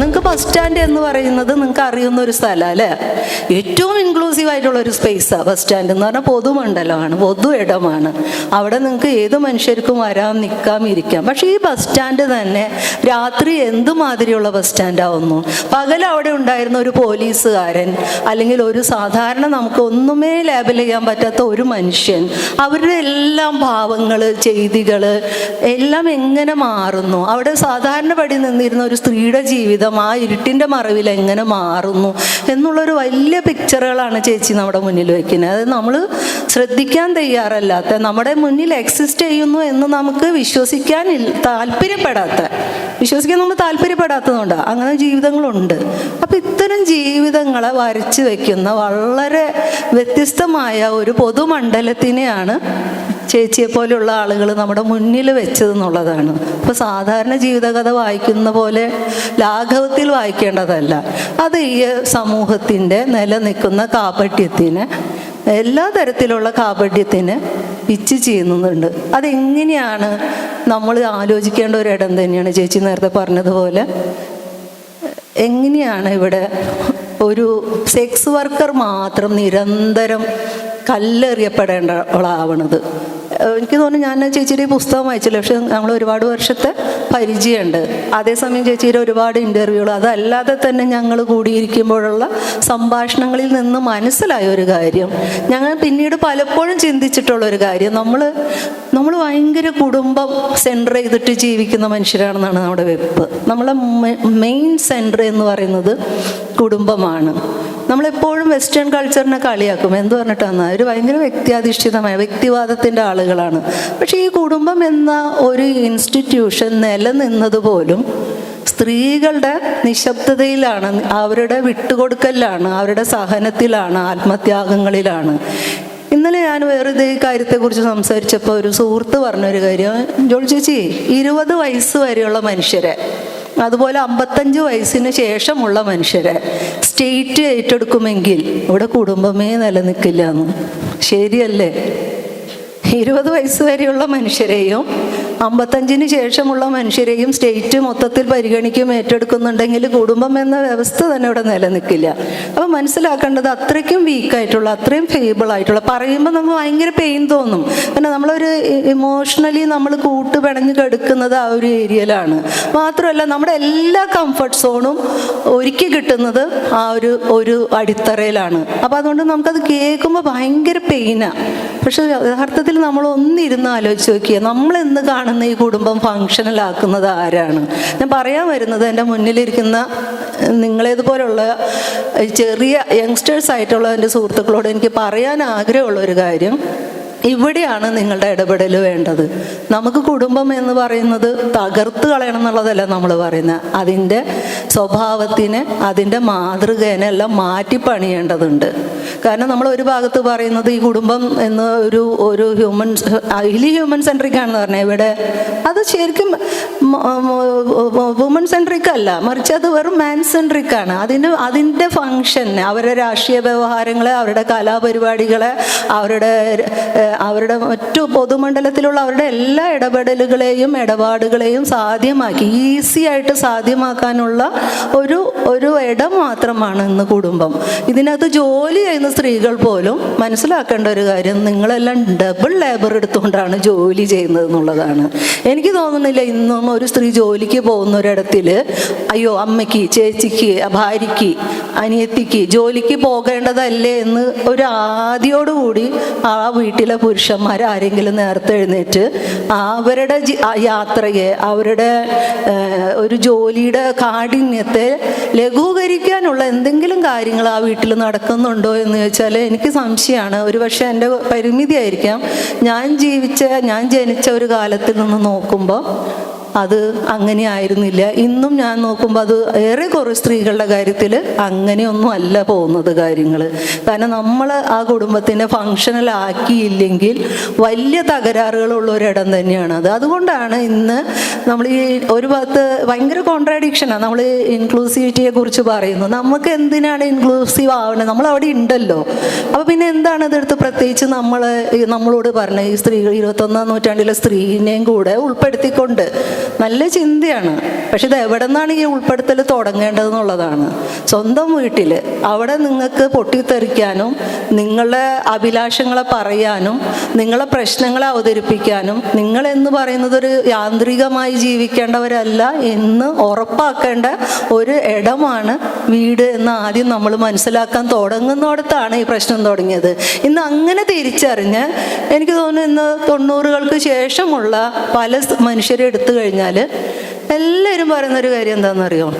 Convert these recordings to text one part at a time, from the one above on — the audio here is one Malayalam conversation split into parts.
നിങ്ങൾക്ക് ബസ് സ്റ്റാൻഡ് എന്ന് പറയുന്നത് നിങ്ങൾക്ക് അറിയുന്ന ഒരു സ്ഥലം അല്ലേ? ഏറ്റവും ഇൻക്ലൂസീവ് ആയിട്ടുള്ള ഒരു സ്പേസാണ് ബസ് സ്റ്റാൻഡ് എന്ന് പറഞ്ഞാൽ പൊതുമണ്ഡലമാണ് പൊതു ഇടമാണ്. അവിടെ നിങ്ങൾക്ക് ഏത് മനുഷ്യർക്കും വരാം നിൽക്കാം ഇരിക്കാം. പക്ഷേ ഈ ബസ് സ്റ്റാൻഡ് തന്നെ രാത്രി എന്തുമാതിരിയുള്ള ബസ് സ്റ്റാൻഡാവുന്നു പകൽ അവിടെ ഉണ്ടായിരുന്ന ഒരു പോലീസുകാരൻ അല്ലെങ്കിൽ ഒരു സാധാരണ നമുക്ക് ഒന്നുമേ ലേബൽ ചെയ്യാൻ പറ്റാത്ത ഒരു മനുഷ്യൻ അവരുടെ എല്ലാം ഭാവങ്ങൾ ചെയ്തികൾ എല്ലാം എങ്ങനെ മാറുന്നു? അവിടെ സാധാരണപടി നിന്നിരുന്ന ഒരു സ്ത്രീയുടെ ജീവിതം ആ ഇരുട്ടിന്റെ മറവിൽ എങ്ങനെ മാറുന്നു എന്നുള്ളൊരു വലിയ പിക്ചറുകളാണ് ചേച്ചി നമ്മുടെ മുന്നിൽ വയ്ക്കുന്നത് അത് നമ്മൾ ശ്രദ്ധിക്കാൻ തയ്യാറല്ലാത്ത നമ്മുടെ മുന്നിൽ എക്സിസ്റ്റ് ചെയ്യുന്നു എന്ന് നമുക്ക് വിശ്വസിക്കാൻ താല്പര്യപ്പെടാത്ത വിശ്വസിക്കാൻ നമ്മൾ താല്പര്യപ്പെടാത്തതുകൊണ്ട് അങ്ങനെ ജീവിതങ്ങളുണ്ട്. അപ്പം ഇത്തരം ജീവിതങ്ങളെ വരച്ച് വയ്ക്കുന്ന വളരെ വ്യത്യസ്തമായ ഒരു പൊതുമണ്ഡലത്തിനെയാണ് ചേച്ചിയെ പോലെയുള്ള ആളുകൾ നമ്മുടെ മുന്നിൽ വെച്ചതെന്നുള്ളതാണ്. അപ്പോൾ സാധാരണ ജീവിതകഥ വായിക്കുന്ന പോലെ ലാഘവത്തിൽ വായിക്കേണ്ടതല്ല. അത് ഈ സമൂഹത്തിന്റെ നിലനിൽക്കുന്ന കാപട്യത്തിന് എല്ലാ തരത്തിലുള്ള കാപട്യത്തിന് പിച്ച് ചെയ്യുന്നുണ്ട് അതെങ്ങനെയാണ് നമ്മൾ ആലോചിക്കേണ്ട ഒരു ഇടം തന്നെയാണ് ചേച്ചി നേരത്തെ പറഞ്ഞതുപോലെ. എങ്ങനെയാണ് ഇവിടെ ഒരു സെക്സ് വർക്കർ മാത്രം നിരന്തരം കല്ലെറിയപ്പെടേണ്ടവളാവണത് എനിക്ക് തോന്നുന്നു ഞാൻ ചേച്ചിയുടെ പുസ്തകം വായിച്ചില്ല. പക്ഷെ നമ്മൾ ഒരുപാട് വർഷത്തെ പരിചയമുണ്ട്. അതേസമയം ചേച്ചിയുടെ ഒരുപാട് ഇന്റർവ്യൂകൾ അതല്ലാതെ തന്നെ ഞങ്ങൾ കൂടിയിരിക്കുമ്പോഴുള്ള സംഭാഷണങ്ങളിൽ നിന്ന് മനസ്സിലായ ഒരു കാര്യം. ഞങ്ങൾ പിന്നീട് പലപ്പോഴും ചിന്തിച്ചിട്ടുള്ള ഒരു കാര്യം. നമ്മൾ നമ്മൾ ഭയങ്കര കുടുംബം സെന്റർ ചെയ്തിട്ട് ജീവിക്കുന്ന മനുഷ്യരാണെന്നാണ് നമ്മുടെ വെപ്പ്. നമ്മളെ മെയിൻ സെന്റർ എന്ന് പറയുന്നത് കുടുംബമാണ്. നമ്മളെപ്പോഴും വെസ്റ്റേൺ കൾച്ചറിനെ കളിയാക്കും. എന്ത് പറഞ്ഞിട്ടാണ് ഒരു ഭയങ്കര വ്യക്തിയാധിഷ്ഠിതമായ വ്യക്തിവാദത്തിന്റെ ആളുകളാണ്. പക്ഷേ ഈ കുടുംബം എന്ന ഒരു ഇൻസ്റ്റിറ്റ്യൂഷൻ നിലനിന്നത് പോലും സ്ത്രീകളുടെ നിശബ്ദതയിലാണ് അവരുടെ വിട്ടുകൊടുക്കലിലാണ് അവരുടെ സഹനത്തിലാണ് ആത്മത്യാഗങ്ങളിലാണ്. ഇന്നലെ ഞാൻ വേറെ ഈ കാര്യത്തെക്കുറിച്ച് സംസാരിച്ചപ്പോൾ ഒരു സുഹൃത്ത് പറഞ്ഞൊരു കാര്യം. ജോൾ ചേച്ചി ഇരുപത് വയസ്സ് വരെയുള്ള മനുഷ്യരെ അതുപോലെ അമ്പത്തഞ്ച് വയസ്സിന് ശേഷമുള്ള മനുഷ്യരെ സ്റ്റേറ്റ് ഏറ്റെടുക്കുമെങ്കിൽ ഇവിടെ കുടുംബമേ നിലനിൽക്കില്ല എന്ന്. ശരിയല്ലേ? ഇരുപത് വയസ്സ് വരെയുള്ള മനുഷ്യരെയും അമ്പത്തഞ്ചിന് ശേഷമുള്ള മനുഷ്യരെയും സ്റ്റേറ്റ് മൊത്തത്തിൽ പരിഗണിക്കും ഏറ്റെടുക്കുന്നുണ്ടെങ്കിൽ കുടുംബം എന്ന വ്യവസ്ഥ തന്നെ ഇവിടെ നിലനിൽക്കില്ല. അപ്പോൾ മനസ്സിലാക്കേണ്ടത് അത്രയ്ക്കും വീക്കായിട്ടുള്ള അത്രയും ഫേബിൾ ആയിട്ടുള്ള പറയുമ്പോൾ നമുക്ക് ഭയങ്കര പെയിൻ തോന്നും. പിന്നെ നമ്മളൊരു ഇമോഷണലി നമ്മൾ കൂട്ട് കെടുക്കുന്നത് ആ ഒരു ഏരിയയിലാണ്. മാത്രമല്ല നമ്മുടെ എല്ലാ കംഫർട്ട് സോണും ഒരുക്കി കിട്ടുന്നത് ആ ഒരു ഒരു അടിത്തറയിലാണ്. അപ്പോൾ അതുകൊണ്ട് നമുക്കത് കേൾക്കുമ്പോൾ ഭയങ്കര പെയിനാണ് പക്ഷെ യഥാർത്ഥത്തിൽ നമ്മൾ ഒന്നിരുന്ന് ആലോചിച്ച് നോക്കിയാൽ നമ്മൾ എന്ന് കാണുന്ന ഈ കുടുംബം ഫങ്ഷനിലാക്കുന്നത് ആരാണ്? ഞാൻ പറയാൻ വരുന്നത് എന്റെ മുന്നിലിരിക്കുന്ന നിങ്ങളേതുപോലുള്ള ചെറിയ യങ്സ്റ്റേഴ്സ് ആയിട്ടുള്ള എന്റെ സുഹൃത്തുക്കളോട് എനിക്ക് പറയാൻ ആഗ്രഹമുള്ള ഒരു കാര്യം ഇവിടെയാണ് നിങ്ങളുടെ ഇടപെടൽ വേണ്ടത്. നമുക്ക് കുടുംബം എന്ന് പറയുന്നത് തകർത്ത് കളയണം എന്നുള്ളതല്ല നമ്മൾ പറയുന്നത്. അതിന്റെ സ്വഭാവത്തിന് അതിന്റെ മാതൃകേനെല്ലാം മാറ്റിപ്പണിയേണ്ടതുണ്ട് മാറ്റി പണിയേണ്ടതുണ്ട്. കാരണം നമ്മൾ ഒരു ഭാഗത്ത് പറയുന്നത് ഈ കുടുംബം എന്ന് ഒരു ഒരു ഹ്യൂമൻ ഹൈലി ഹ്യൂമൻ സെൻട്രിക് ആണെന്ന് പറഞ്ഞാൽ ഇവിടെ. അത് ശരിക്കും വുമൺ സെൻട്രിക് അല്ല. മറിച്ച് അത് വെറും മാൻ സെൻട്രിക് ആണ്. അതിന്റെ അതിന്റെ ഫങ്ഷൻ അവരുടെ രാഷ്ട്രീയ വ്യവഹാരങ്ങളെ അവരുടെ കലാപരിപാടികളെ അവരുടെ അവരുടെ മറ്റു പൊതുമണ്ഡലത്തിലുള്ള അവരുടെ എല്ലാ ഇടപെടലുകളെയും ഇടപാടുകളെയും സാധ്യമാക്കി ഈസി ആയിട്ട് സാധ്യമാക്കാനുള്ള ഒരു ഒരു ഇടം മാത്രമാണ് ഇന്ന് കുടുംബം. ഇതിനകത്ത് ജോലി ചെയ്യുന്ന സ്ത്രീകൾ പോലും മനസ്സിലാക്കേണ്ട ഒരു കാര്യം നിങ്ങളെല്ലാം ഡബിൾ ലേബർ എടുത്തുകൊണ്ടാണ് ജോലി ചെയ്യുന്നത് എന്നുള്ളതാണ്. എനിക്ക് തോന്നുന്നില്ല ഇന്നും ഒരു സ്ത്രീ ജോലിക്ക് പോകുന്ന ഒരിടത്തിൽ അയ്യോ അമ്മയ്ക്ക് ചേച്ചിക്ക് ഭാര്യയ്ക്ക് അനിയത്തിക്ക് ജോലിക്ക് പോകേണ്ടതല്ലേ എന്ന് ഒരു ആദ്യോടുകൂടി ആ വീട്ടിലെ പുരുഷന്മാർ ആരെങ്കിലും നേരത്തെ എഴുന്നേറ്റ് അവരുടെ യാത്രയെ അവരുടെ ഒരു ജോലിയുടെ കാഠിന്യത്തെ ലഘൂകരിക്കാനുള്ള എന്തെങ്കിലും കാര്യങ്ങൾ ആ വീട്ടിൽ നടക്കുന്നുണ്ടോ എന്ന് ചോദിച്ചാൽ എനിക്ക് സംശയമാണ്. ഒരു പക്ഷേ എന്റെ പരിമിതിയായിരിക്കാം. ഞാൻ ജീവിച്ച ഞാൻ ജനിച്ച ഒരു കാലത്തിൽ നിന്ന് നോക്കുമ്പോൾ അത് അങ്ങനെ ആയിരുന്നില്ല. ഇന്നും ഞാൻ നോക്കുമ്പോൾ അത് ഏറെ കുറേ സ്ത്രീകളുടെ കാര്യത്തിൽ അങ്ങനെയൊന്നും അല്ല പോകുന്നത് കാര്യങ്ങൾ കാരണം നമ്മൾ ആ കുടുംബത്തിനെ ഫങ്ഷണൽ ആക്കിയില്ലെങ്കിൽ വലിയ തകരാറുകളുള്ള ഒരിടം തന്നെയാണ് അത്. അതുകൊണ്ടാണ് ഇന്ന് നമ്മൾ ഈ ഒരു ഭാഗത്ത് ഭയങ്കര കോൺട്രാഡിക്ഷനാണ് നമ്മൾ ഇൻക്ലൂസിവിറ്റിയെ കുറിച്ച് പറയുന്നു. നമുക്ക് എന്തിനാണ് ഇൻക്ലൂസീവ് ആവണത് നമ്മൾ അവിടെ ഉണ്ടല്ലോ. അപ്പോൾ പിന്നെ എന്താണ് ഇതെടുത്ത് പ്രത്യേകിച്ച് നമ്മൾ നമ്മളോട് പറഞ്ഞ ഈ സ്ത്രീകൾ ഇരുപത്തൊന്നാം നൂറ്റാണ്ടിലെ സ്ത്രീനെയും കൂടെ ഉൾപ്പെടുത്തിക്കൊണ്ട് നല്ല ചിന്തയാണ്. പക്ഷെ ഇത് എവിടെ നിന്നാണ് ഈ ഉൾപ്പെടുത്തൽ തുടങ്ങേണ്ടതെന്നുള്ളതാണ്. സ്വന്തം വീട്ടിൽ അവിടെ നിങ്ങൾക്ക് പൊട്ടിത്തെറിക്കാനും നിങ്ങളുടെ അഭിലാഷങ്ങളെ പറയാനും നിങ്ങളെ പ്രശ്നങ്ങളെ അവതരിപ്പിക്കാനും നിങ്ങൾ എന്ന് പറയുന്നത് ഒരു യാന്ത്രികമായി ജീവിക്കേണ്ടവരല്ല എന്ന് ഉറപ്പാക്കേണ്ട ഒരു ഇടമാണ് വീട് എന്ന് ആദ്യം നമ്മൾ മനസ്സിലാക്കാൻ തുടങ്ങുന്നിടത്താണ് ഈ പ്രശ്നം തുടങ്ങിയത്. ഇന്ന് അങ്ങനെ തിരിച്ചറിഞ്ഞ് എനിക്ക് തോന്നുന്നു ഇന്ന് തൊണ്ണൂറുകൾക്ക് ശേഷമുള്ള പല മനുഷ്യരെ എടുത്തു കഴിഞ്ഞാൽ എല്ലാവരും പറയുന്നൊരു കാര്യം എന്താണെന്നറിയോ?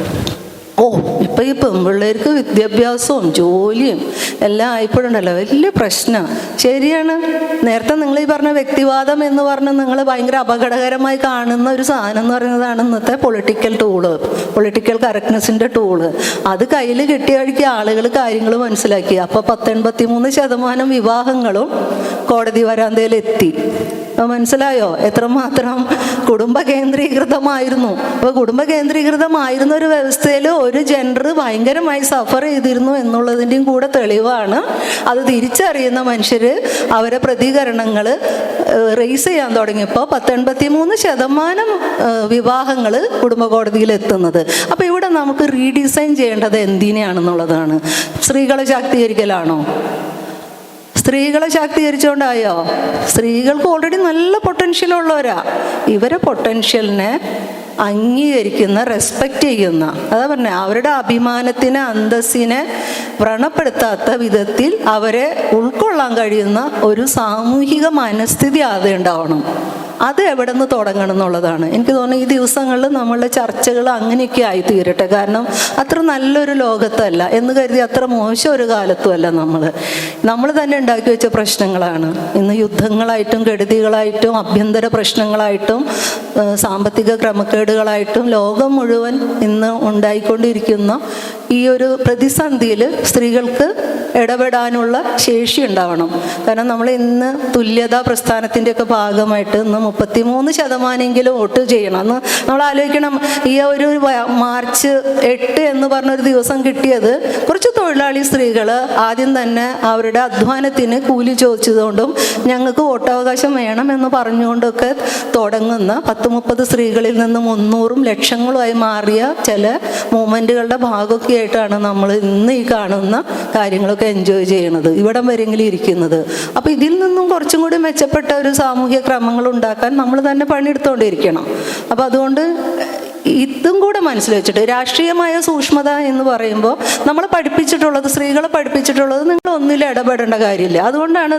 ഓ ഇപ്പം ഈ പെൺപിള്ളേർക്ക് വിദ്യാഭ്യാസവും ജോലിയും എല്ലാം ആയിപ്പോഴുണ്ടല്ലോ വലിയ പ്രശ്നമാണ് ശരിയാണ്. നേരത്തെ നിങ്ങൾ ഈ പറഞ്ഞ വ്യക്തിവാദം എന്ന് പറഞ്ഞ് നിങ്ങൾ ഭയങ്കര അപകടകരമായി കാണുന്ന ഒരു സാധനം എന്ന് പറയുന്നതാണ് ഇന്നത്തെ പൊളിറ്റിക്കൽ ടൂൾ പൊളിറ്റിക്കൽ കറക്റ്റ്നെസ്സിന്റെ ടൂൾ അത് കയ്യിൽ കിട്ടിയ വഴിക്ക് ആളുകൾ കാര്യങ്ങൾ മനസ്സിലാക്കി. അപ്പോൾ പത്തൊൻപത്തി മൂന്ന് ശതമാനം വിവാഹങ്ങളും കോടതി അപ്പോൾ മനസ്സിലായോ? എത്രമാത്രം കുടുംബ കേന്ദ്രീകൃതമായിരുന്നു അപ്പോൾ കുടുംബ കേന്ദ്രീകൃതമായിരുന്ന ഒരു വ്യവസ്ഥയിൽ ഒരു ജെൻഡർ ഭയങ്കരമായി സഫർ ചെയ്തിരുന്നു എന്നുള്ളതിന്റെയും കൂടെ തെളിവാണ്. അത് തിരിച്ചറിയുന്ന മനുഷ്യർ അവരെ പ്രതികരണങ്ങൾ റേസ് ചെയ്യാൻ തുടങ്ങിയപ്പോൾ പത്തൊൻപത്തി മൂന്ന് ശതമാനം വിവാഹങ്ങൾ കുടുംബ കോടതിയിൽ എത്തുന്നത് അപ്പോൾ ഇവിടെ നമുക്ക് റീഡിസൈൻ ചെയ്യേണ്ടത് എന്തിനെയാണെന്നുള്ളതാണ്. സ്ത്രീകളെ ശാക്തീകരിക്കലാണോ? സ്ത്രീകളെ ശാക്തീകരിച്ചുകൊണ്ടായോ സ്ത്രീകൾക്ക് ഓൾറെഡി നല്ല പൊട്ടൻഷ്യൽ ഉള്ളവരാ. ഇവരെ പൊട്ടൻഷ്യലിനെ അംഗീകരിക്കുന്ന റെസ്പെക്റ്റ് ചെയ്യുന്ന. അതാ പറഞ്ഞ അവരുടെ അഭിമാനത്തിന് അന്തസ്സിനെ വ്രണപ്പെടുത്താത്ത വിധത്തിൽ അവരെ ഉൾക്കൊള്ളാൻ കഴിയുന്ന ഒരു സാമൂഹിക മനസ്ഥിതി ആദ്യം ഉണ്ടാവണം അത് എവിടെ നിന്ന് തുടങ്ങണം എന്നുള്ളതാണ്. എനിക്ക് തോന്നുന്നു ഈ ദിവസങ്ങളിൽ നമ്മളുടെ ചർച്ചകൾ അങ്ങനെയൊക്കെ ആയി തീരട്ടെ കാരണം അത്ര നല്ലൊരു ലോകത്തല്ല. എന്ന് കരുതി അത്ര മോശം ഒരു കാലത്തുമല്ല നമ്മൾ നമ്മൾ തന്നെ ഉണ്ടാക്കി വെച്ച പ്രശ്നങ്ങളാണ്. ഇന്ന് യുദ്ധങ്ങളായിട്ടും കെടുതികളായിട്ടും ആഭ്യന്തര പ്രശ്നങ്ങളായിട്ടും സാമ്പത്തിക ക്രമക്കേടുകളായിട്ടും ലോകം മുഴുവൻ ഇന്ന് ഉണ്ടായിക്കൊണ്ടിരിക്കുന്ന ഈ ഒരു പ്രതിസന്ധിയിൽ സ്ത്രീകൾക്ക് ഇടപെടാനുള്ള ശേഷി ഉണ്ടാവണം. കാരണം നമ്മൾ ഇന്ന് തുല്യതാ പ്രസ്ഥാനത്തിന്റെയൊക്കെ ഭാഗമായിട്ട് ഇന്ന് മുപ്പത്തിമൂന്ന് ശതമാനമെങ്കിലും വോട്ട് ചെയ്യണം. എന്ന് നമ്മൾ ആലോചിക്കണം ഈ ഒരു മാർച്ച് എട്ട് എന്ന് പറഞ്ഞൊരു ദിവസം കിട്ടിയത് കുറച്ച് തൊഴിലാളി സ്ത്രീകൾ ആദ്യം തന്നെ അവരുടെ അധ്വാനത്തിന് കൂലി ചോദിച്ചതുകൊണ്ടും ഞങ്ങൾക്ക് വോട്ടവകാശം വേണം എന്ന് പറഞ്ഞുകൊണ്ടൊക്കെ തുടങ്ങുന്ന പത്ത് മുപ്പത് സ്ത്രീകളിൽ നിന്ന് മുന്നൂറും ലക്ഷങ്ങളുമായി മാറിയ ചില മൂമെന്റുകളുടെ ഭാഗമൊക്കെ ആയിട്ടാണ് നമ്മൾ ഇന്ന് ഈ കാണുന്ന കാര്യങ്ങളൊക്കെ എൻജോയ് ചെയ്യണത് ഇവിടം വരെങ്കിലും ഇരിക്കുന്നത്. അപ്പോൾ ഇതിൽ നിന്നും കുറച്ചും കൂടി മെച്ചപ്പെട്ട ഒരു സാമൂഹ്യ ക്രമങ്ങൾ ഉണ്ടാക്കാൻ നമ്മൾ തന്നെ പണിയെടുത്തുകൊണ്ടിരിക്കണം അപ്പോൾ അതുകൊണ്ട് ഇതും കൂടെ മനസ്സിൽ വെച്ചിട്ട് രാഷ്ട്രീയമായ സൂക്ഷ്മത എന്ന് പറയുമ്പോൾ നമ്മൾ പഠിപ്പിച്ചിട്ടുള്ളത് സ്ത്രീകളെ പഠിപ്പിച്ചിട്ടുള്ളത് നിങ്ങൾ ഒന്നിലും ഇടപെടേണ്ട കാര്യമില്ല. അതുകൊണ്ടാണ്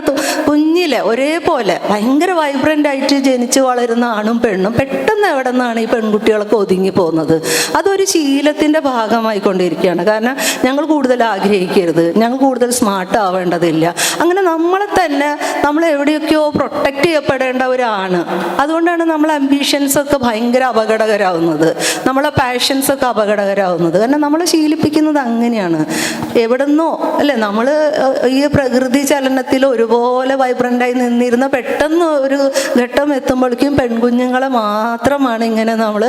കുഞ്ഞിലെ ഒരേപോലെ ഭയങ്കര വൈബ്രന്റ് ആയിട്ട് ജനിച്ച് വളരുന്ന ആണും പെണ്ണും പെട്ടെന്ന് എവിടെ നിന്നാണ് ഈ പെൺകുട്ടികളൊക്കെ ഒതുങ്ങി പോകുന്നത്? അതൊരു ശീലത്തിന്റെ ഭാഗമായിക്കൊണ്ടിരിക്കുകയാണ്. കാരണം ഞങ്ങൾ കൂടുതൽ ആഗ്രഹിക്കരുത്. ഞങ്ങൾ കൂടുതൽ സ്മാർട്ട് ആവേണ്ടതില്ല. അങ്ങനെ നമ്മളെ തന്നെ നമ്മൾ എവിടെയൊക്കെയോ പ്രൊട്ടക്റ്റ് ചെയ്യപ്പെടേണ്ടവരാണ് അതുകൊണ്ടാണ് നമ്മൾ അംബീഷൻസ് ഒക്കെ ഭയങ്കര അപകടകരാവുന്നത്. നമ്മളെ പാഷൻസ് ഒക്കെ അപകടകരാവുന്നത്. കാരണം നമ്മളെ ശീലിപ്പിക്കുന്നത് അങ്ങനെയാണ്. എവിടുന്നോ അല്ലേ? നമ്മൾ ഈ പ്രകൃതി ചലനത്തിൽ ഒരുപോലെ വൈബ്രന്റായി നിന്നിരുന്ന പെട്ടെന്ന് ഒരു ഘട്ടം എത്തുമ്പോഴേക്കും പെൺകുഞ്ഞുങ്ങളെ മാത്രമാണ് ഇങ്ങനെ നമ്മൾ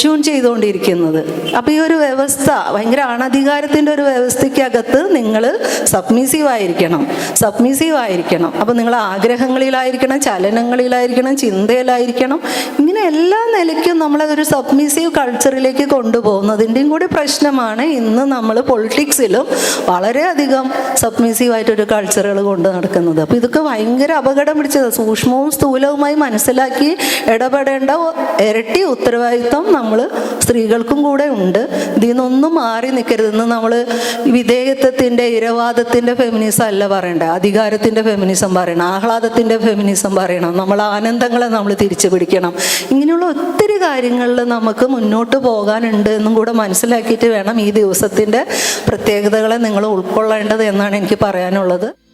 ട്യൂൺ ചെയ്തുകൊണ്ടിരിക്കുന്നത്. അപ്പോൾ ഈ ഒരു വ്യവസ്ഥ ഭയങ്കര അണധികാരത്തിന്റെ ഒരു വ്യവസ്ഥയ്ക്കകത്ത് നിങ്ങൾ സബ്മിസീവ് ആയിരിക്കണം. സബ്മിസീവ് ആയിരിക്കണം. അപ്പോൾ നിങ്ങൾ ആഗ്രഹങ്ങളിലായിരിക്കണം ചലനങ്ങളിലായിരിക്കണം ചിന്തയിലായിരിക്കണം. ഇങ്ങനെ എല്ലാ നിലയ്ക്കും നമ്മളെ ഒരു സബ്മിസീവ് കൾച്ചറിലേക്ക് കൊണ്ടുപോകുന്നതിന്റെയും കൂടി പ്രശ്നമാണ് ഇന്ന് നമ്മൾ പൊളിറ്റിക്സിലും വളരെയധികം സബ്മിസീവ് ആയിട്ടൊരു കൾച്ചറുകൾ കൊണ്ട് നടക്കുന്നത്. അപ്പോൾ ഇതൊക്കെ ഭയങ്കര അപകടം പിടിച്ചത്. സൂക്ഷ്മവും സ്ഥൂലവുമായി മനസ്സിലാക്കി ഇടപെടേണ്ട ഇരട്ടി ഉത്തരവാദിത്വം നമ്മൾ സ്ത്രീകൾക്കും കൂടെ ഉണ്ട്. ഇതിൽ നിന്നൊന്നും മാറി നിൽക്കരുതെന്ന് നമ്മൾ വിധേയത്വത്തിന്റെ ഇരവാദത്തിന്റെ ഫെമിനിസം അല്ല പറയേണ്ടത് അധികാരത്തിന്റെ ഫെമിനിസം പറയണം. ആഹ്ലാദത്തിന്റെ ഫെമിനിസം പറയണം. നമ്മൾ ആനന്ദങ്ങളെ നമ്മൾ തിരിച്ചു പിടിക്കണം. ഇങ്ങനെയുള്ള ഒത്തിരി കാര്യങ്ങളിൽ നമുക്ക് മുന്നോട്ട് പോകാനുണ്ട് എന്നും കൂടെ മനസ്സിലാക്കിയിട്ട് വേണം ഈ ദിവസത്തിന്റെ പ്രത്യേകതകളെ നിങ്ങൾ ഉൾക്കൊള്ളേണ്ടത് എന്നാണ് എനിക്ക് പറയാനുള്ളത്.